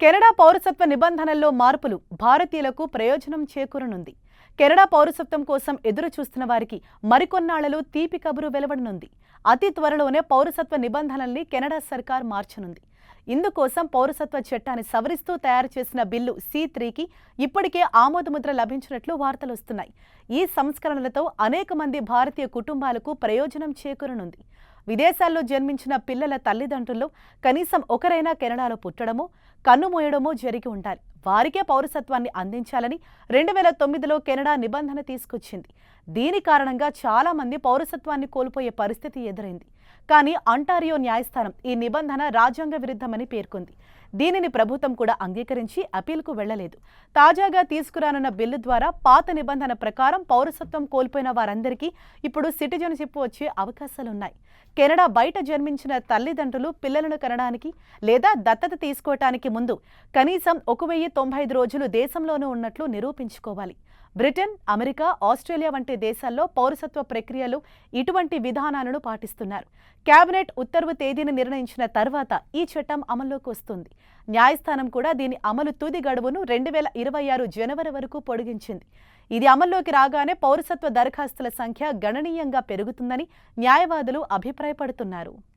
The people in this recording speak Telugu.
కెనడా పౌరసత్వ నిబంధనల్లో మార్పులు భారతీయులకు ప్రయోజనం చేకూరనుంది. కెనడా పౌరసత్వం కోసం ఎదురు చూస్తున్న వారికి మరికొన్నాళ్ళలో తీపి కబురు వెలువడనుంది అతి త్వరలోనే పౌరసత్వ నిబంధనల్ని కెనడా సర్కార్ మార్చనుంది. ఇందుకోసం పౌరసత్వ చట్టాన్ని సవరిస్తూ తయారు చేసిన బిల్లు సి త్రీకి ఇప్పటికే ఆమోదముద్ర లభించినట్లు వార్తలు వస్తున్నాయి ఈ సంస్కరణలతో అనేక మంది భారతీయ కుటుంబాలకు ప్రయోజనం చేకూరనుంది. విదేశాల్లో జన్మించిన పిల్లల తల్లిదండ్రుల్లో కనీసం ఒకరైనా కెనడాలో పుట్టడమో కన్నుమూయడమో జరిగి ఉండాలి. వారికే పౌరసత్వాన్ని అందించాలని రెండు వేల తొమ్మిదిలో కెనడా నిబంధన తీసుకొచ్చింది. దీని కారణంగా చాలా మంది పౌరసత్వాన్ని కోల్పోయే పరిస్థితి ఎదురైంది. కానీ అంటారియో న్యాయస్థానం ఈ నిబంధన రాజ్యాంగ విరుద్ధమని పేర్కొంది. దీనిని ప్రభుత్వం కూడా అంగీకరించి అపీల్కు వెళ్ళలేదు తాజాగా తీసుకురానున్న బిల్లు ద్వారా పాత నిబంధన ప్రకారం పౌరసత్వం కోల్పోయిన వారందరికీ ఇప్పుడు సిటిజన్షిప్ వచ్చే అవకాశాలున్నాయి. కెనడా బయట జన్మించిన తల్లిదండ్రులు పిల్లలను కనడానికి లేదా దత్తత తీసుకోవటానికి ముందు కనీసం ఒక వెయ్యి తొంభై ఐదు రోజులు దేశంలోనూ ఉన్నట్లు నిరూపించుకోవాలి. బ్రిటన్ అమెరికా ఆస్ట్రేలియా వంటి దేశాల్లో పౌరసత్వ ప్రక్రియలు ఇటువంటి విధానాలను పాటిస్తున్నారు. కేబినెట్ ఉత్తర్వు తేదీని నిర్ణయించిన తర్వాత ఈ చట్టం అమల్లోకి వస్తుంది. న్యాయస్థానం కూడా దీని అమలు తుది గడువును రెండు వేల ఇరవై ఆరు జనవరి వరకు పొడిగించింది. ఇది అమల్లోకి రాగానే పౌరసత్వ దరఖాస్తుల సంఖ్య గణనీయంగా పెరుగుతుందని న్యాయవాదులు అభిప్రాయపడుతున్నారు.